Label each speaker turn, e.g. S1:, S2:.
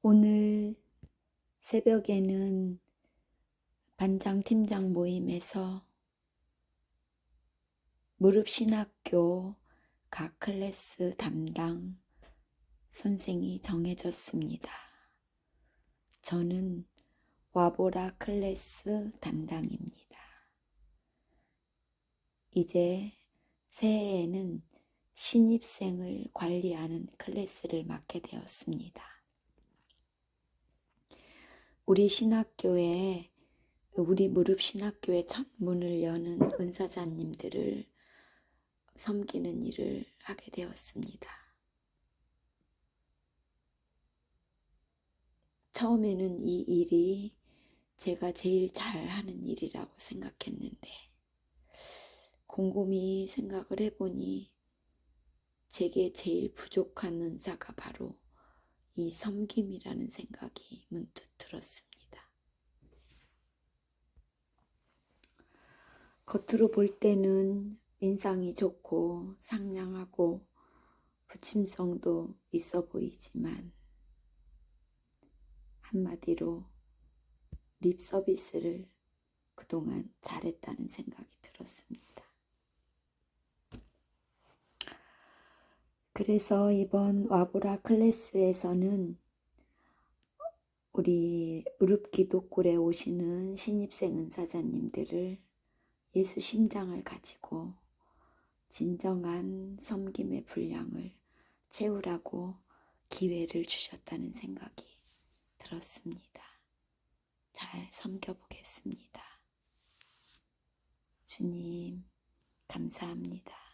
S1: 오늘 새벽에는 반장 팀장 모임에서 무릎 신학교 각 클래스 담당 선생이 정해졌습니다. 저는 와보라 클래스 담당입니다. 이제 새해에는 신입생을 관리하는 클래스를 맡게 되었습니다. 우리 신학교에 우리 무릎 신학교의 첫 문을 여는 은사자님들을 섬기는 일을 하게 되었습니다. 처음에는 이 일이 제가 제일 잘하는 일이라고 생각했는데 곰곰이 생각을 해보니 제게 제일 부족한 은사가 바로 이 섬김이라는 생각이 문득 들었습니다. 겉으로 볼 때는 인상이 좋고 상냥하고 부침성도 있어 보이지만 한마디로 립 서비스를 그동안 잘했다는 생각이 들었습니다. 그래서 이번 와보라 클래스에서는 우리 무릎 기독굴에 오시는 신입생 은사자님들을 예수 심장을 가지고 진정한 섬김의 분량을 채우라고 기회를 주셨다는 생각이 들었습니다. 잘 섬겨보겠습니다. 주님, 감사합니다.